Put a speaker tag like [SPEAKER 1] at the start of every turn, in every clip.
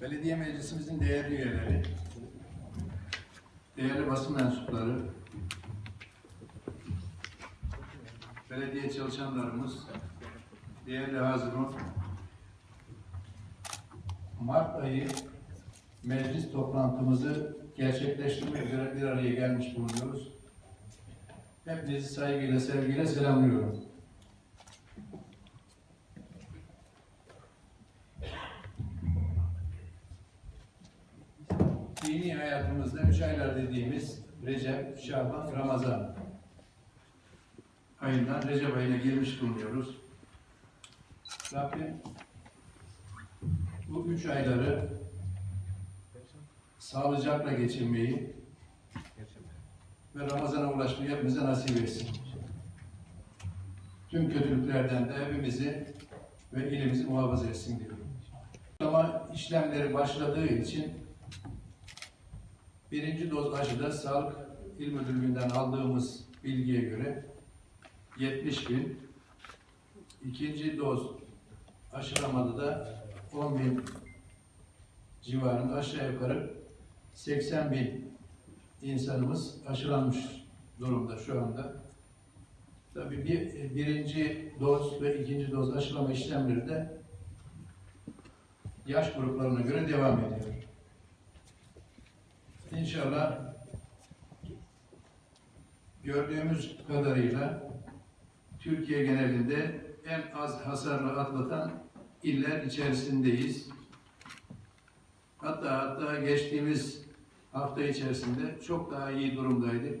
[SPEAKER 1] Belediye meclisimizin değerli üyeleri, değerli basın mensupları, belediye çalışanlarımız, değerli hazırın, Mart ayı meclis toplantımızı gerçekleştirmek üzere bir araya gelmiş bulunuyoruz. Hepinizi saygıyla, sevgiyle selamlıyorum. Dini hayatımızda üç aylar dediğimiz Recep, Şaban, Ramazan ayından Recep ayına girmiş bulunuyoruz. Rabbim bu üç ayları sağlıcakla geçirmeyi ve Ramazan'a ulaşmayı hepimize nasip etsin. Tüm kötülüklerden de hepimizi ve ilimizi muhafaza etsin diyorum. Ama işlemleri başladığı için birinci doz aşıda Sağlık İl Müdürlüğü'nden aldığımız bilgiye göre 70 bin, ikinci doz aşılamada da 10 bin civarında aşağı yukarı 80 bin insanımız aşılanmış durumda şu anda. Tabii bir, birinci doz ve ikinci doz aşılama işlemleri de yaş gruplarına göre devam ediyor. İnşallah gördüğümüz kadarıyla Türkiye genelinde en az hasarlı atlatan iller içerisindeyiz. Hatta hatta geçtiğimiz hafta içerisinde çok daha iyi durumdaydık.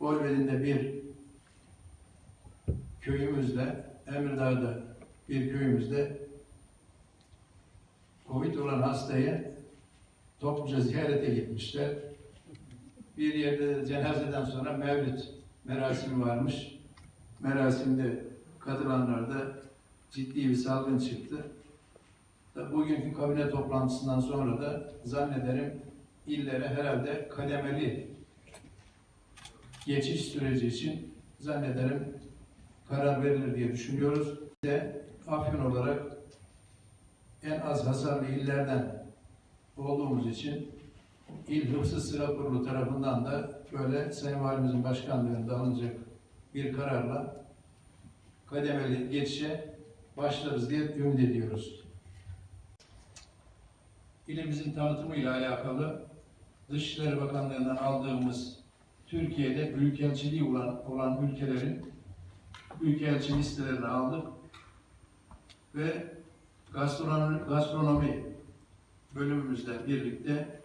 [SPEAKER 1] Bolvedin'de bir köyümüzde, Emirdağ'da bir köyümüzde Covid olan hastayı topluca ziyarete gitmişler. Bir yerde de cenazeden sonra mevlüt merasimi varmış. Merasimde katılanlarda ciddi bir salgın çıktı. Bugünkü kabine toplantısından sonra da zannederim illere herhalde kademeli geçiş süreci için zannederim karar verilir diye düşünüyoruz. De Afyon olarak en az hasarlı illerden olduğumuz için İl Hıfzı Sıra Kurulu tarafından da böyle Sayın Valimizin başkanlığında alınacak bir kararla kademeli geçişe başlarız diye ümit ediyoruz. İlimizin tanıtımıyla alakalı Dışişleri Bakanlığı'ndan aldığımız Türkiye'de büyükelçiliği olan, olan ülkelerin büyükelçi listelerini aldık ve gastronomi, gastronomi bölümümüzle birlikte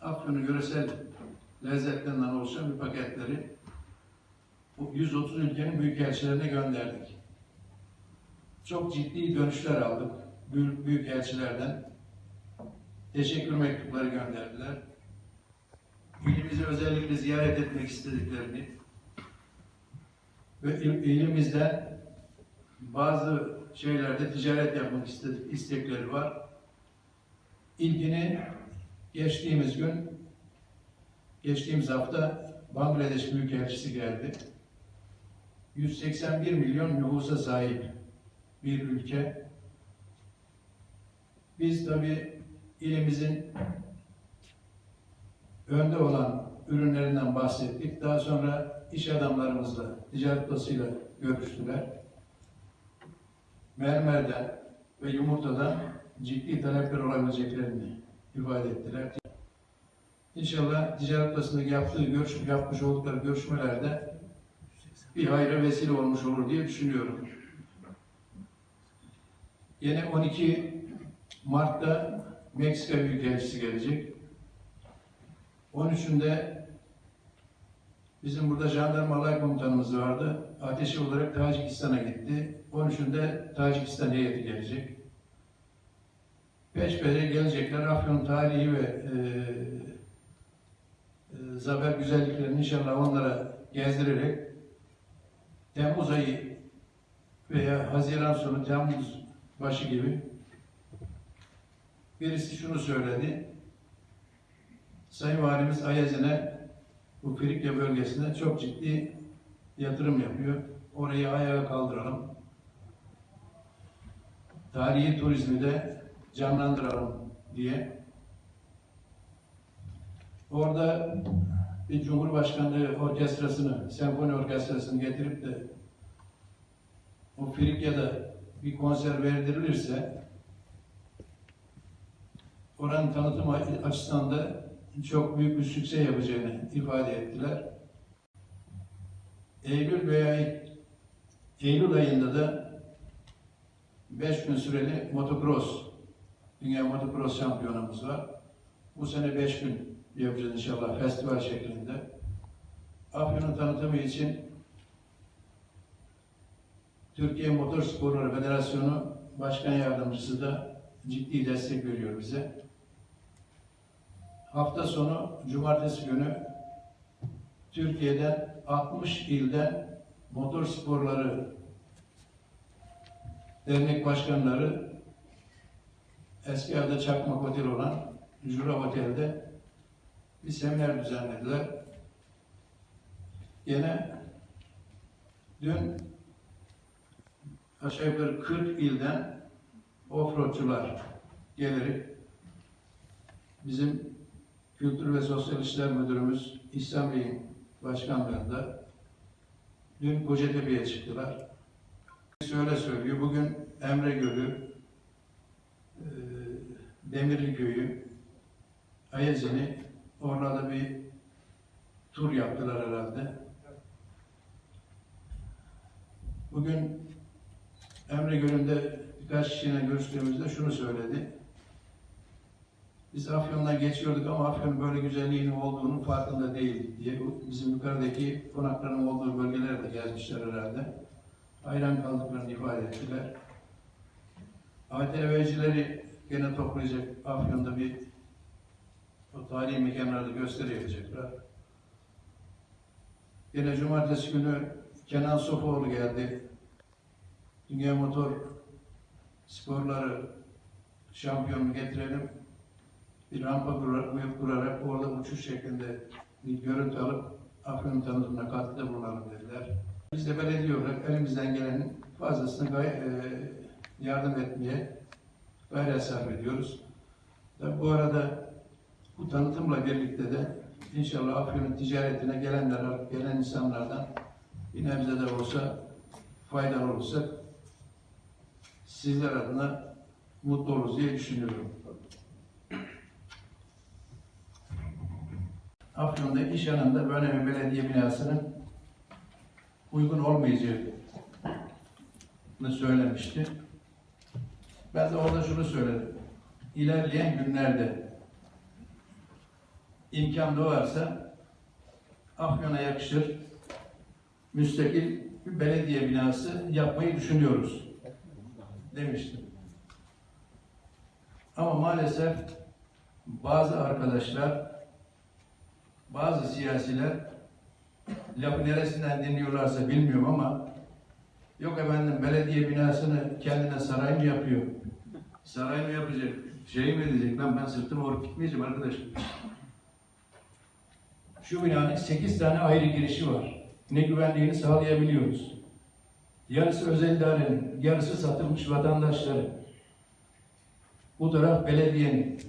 [SPEAKER 1] Afyon'un yöresel lezzetlerinden oluşan bir paketleri bu 130 ülkenin büyükelçilerine gönderdik. Çok ciddi dönüşler aldık büyük, büyükelçilerden. Teşekkür mektupları gönderdiler. İlimizi özellikle ziyaret etmek istediklerini ve il- bazı şeylerde ticaret yapmak istedik, istekleri var. İlkini geçtiğimiz gün, geçtiğimiz hafta Bangladeş Büyükelçisi geldi. 181 milyon nüfusa sahip bir ülke. Biz tabi ilimizin önde olan ürünlerinden bahsettik. Daha sonra iş adamlarımızla, ticaret odasıyla görüştüler. Mermerden ve yumurtadan ciddi talepler olabileceklerini ifade ettiler. İnşallah ticaret odasındaki yaptığı görüş, yapmış oldukları görüşmelerde bir hayra vesile olmuş olur diye düşünüyorum. Yine 12 Mart'ta Meksika Büyükelçisi gelecek. 13'ünde bizim burada jandarma alay komutanımız vardı. Ateşi olarak Tacikistan'a gitti. 13'ünde Tacikistan heyeti gelecek. Peş peşe gelecekler. Afyon tarihi ve e, e, zafer güzelliklerini inşallah onlara gezdirerek Temmuz ayı veya Haziran sonu Temmuz başı gibi birisi şunu söyledi. Sayın Valimiz Ayazin'e bu Frikya bölgesine çok ciddi yatırım yapıyor. Orayı ayağa kaldıralım. Tarihi turizmi de canlandıralım diye. Orada bir Cumhurbaşkanlığı orkestrasını, senfoni orkestrasını getirip de o Frikya'da bir konser verdirilirse oranın tanıtım açısından da çok büyük bir sükse yapacağını ifade ettiler. Eylül veya Eylül ayında da 5 gün süreli motocross, Dünya Motocross Şampiyonamız var. Bu sene 5 gün yapacağız inşallah festival şeklinde. Afyon'un tanıtımı için Türkiye Motor Sporları Federasyonu Başkan Yardımcısı da ciddi destek veriyor bize. Hafta sonu cumartesi günü Türkiye'den 60 ilden motor sporları dernek başkanları eski adı Çakmak Otel olan Jura Otel'de bir seminer düzenlediler. Yine dün aşağı yukarı 40 ilden offroadçular gelerek bizim Kültür ve Sosyal İşler Müdürümüz İhsan Bey'in başkanlığında dün Kocatepe'ye çıktılar. Şöyle söylüyor, bugün Emre Gölü, Demirli Köyü, Ayazini, orada bir tur yaptılar herhalde. Bugün Emre Gölü'nde birkaç kişiyle görüştüğümüzde şunu söyledi. Biz Afyon'dan geçiyorduk ama Afyon'un böyle güzelliğinin olduğunun farkında değildik diye. Bizim yukarıdaki konakların olduğu bölgelerde gezmişler herhalde. Hayran kaldıklarını ifade ettiler. ATV'cileri gene toplayacak Afyon'da bir o tarihi mekanlarda gösteri. Yine cumartesi günü Kenan Sofoğlu geldi. Dünya Motor Sporları şampiyonunu getirelim. Bir rampa kurar- kurarak orada uçuş şeklinde bir görüntü alıp Afyon tanıtımına katkıda bulunalım dediler. Biz de belediye olarak elimizden gelenin fazlasını e, yardım etmeye gayret sarf ediyoruz. Tabii bu arada bu tanıtımla birlikte de inşallah Afyon'un ticaretine gelenler, gelen insanlardan bir nebze de olsa faydalı olursak sizler adına mutlu oluruz diye düşünüyorum. Afyon'da iş yanında böyle bir belediye binasının uygun olmayacağını söylemişti. Ben de orada şunu söyledim. İlerleyen günlerde imkan doğarsa Afyon'a yakışır müstakil bir belediye binası yapmayı düşünüyoruz demiştim. Ama maalesef bazı arkadaşlar, bazı siyasiler lafı neresinden dinliyorlarsa bilmiyorum ama yok efendim belediye binasını kendine saray mı yapıyor? Saray mı yapacak? Şey mi diyecek? Lan ben sırtımı vurup gitmeyeceğim arkadaş. Şu binanın 8 tane ayrı girişi var. Ne güvenliğini sağlayabiliyoruz. Yarısı özel idarenin, yarısı satılmış vatandaşların. Bu taraf belediyenin.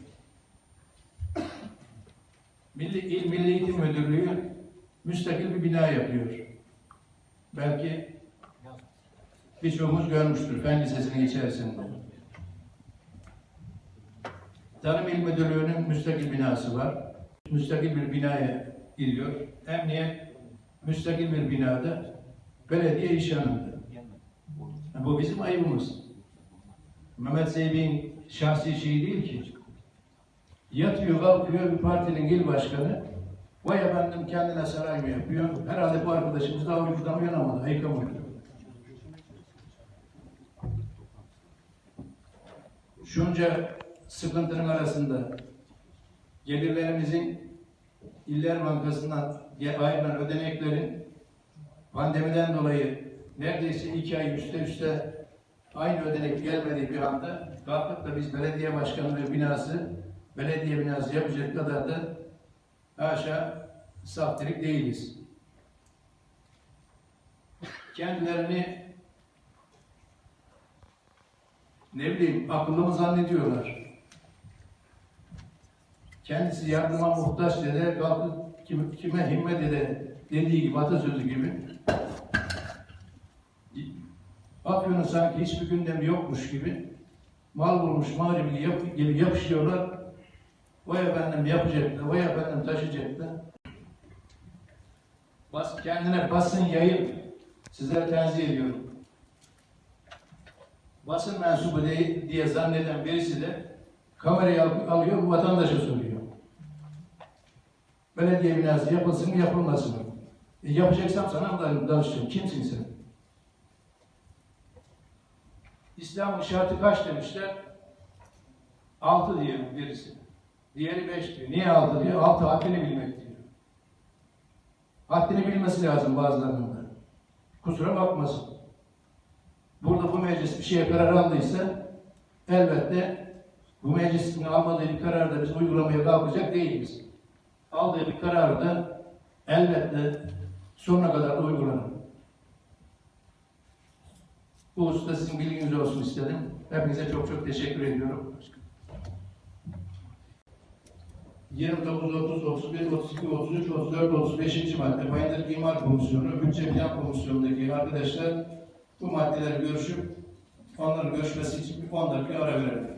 [SPEAKER 1] Milli, İl Milli Eğitim Müdürlüğü müstakil bir bina yapıyor. Belki birçoğumuz görmüştür Fen Lisesi'nin içerisinde. Tarım İl Müdürlüğü'nün müstakil binası var. Müstakil bir binaya giriyor. Emniyet müstakil bir binada, belediye iş yanında. Yani bu bizim ayıbımız. Mehmet Zeybek'in şahsi şeyi değil ki. Yatıyor kalkıyor bir partinin il başkanı. Vay efendim kendine saray mı yapıyor? Herhalde bu arkadaşımız daha uykudan uyanamadı, ayıkamadı. Şunca sıkıntının arasında gelirlerimizin İller Bankası'ndan ayrılan ödeneklerin pandemiden dolayı neredeyse iki ay üstte üstte aynı ödenek gelmediği bir anda kalkıp da biz belediye başkanlığı binası, belediye binası yapacak kadar da haşa saftirik değiliz. Kendilerini ne bileyim akıllı mı zannediyorlar? Kendisi yardıma muhtaç dede kalkıp kim, kime himmet ede dediği gibi atasözü gibi Afyon'un sanki hiçbir gündemi yokmuş gibi mal bulmuş mağribi yap, gibi yapışıyorlar. Vay efendim yapacaktı, vay efendim taşıyacaktı. Bas, kendine basın yayın. Sizlere tenzih ediyorum. Basın mensubu değil diye zanneden birisi de kamerayı al- alıyor, vatandaşa soruyor. Belediye binası yapılsın mı, yapılmasın mı? E, yapacaksam sana danışacağım? Kimsin sen? İslam'ın şartı kaç demişler? Altı diyor birisi. Diğeri beş diyor. Niye altı diyor? Altı haddini bilmek diyor. Haddini bilmesi lazım bazılarının da. Kusura bakmasın. Burada bu meclis bir şeye karar aldıysa elbette bu meclisin almadığı bir kararda biz uygulamaya kalkacak değiliz. Aldığı bir kararı da elbette sonuna kadar da uygulanır. Bu hususta sizin bilginiz olsun istedim. Hepinize çok çok teşekkür ediyorum. 29, 30, 31, 32, 33, 34, 35. madde Bayındır İmar Komisyonu, Bütçe Plan Komisyonu'ndaki arkadaşlar bu maddeleri görüşüp onların görüşmesi için bir 10 dakika ara verelim.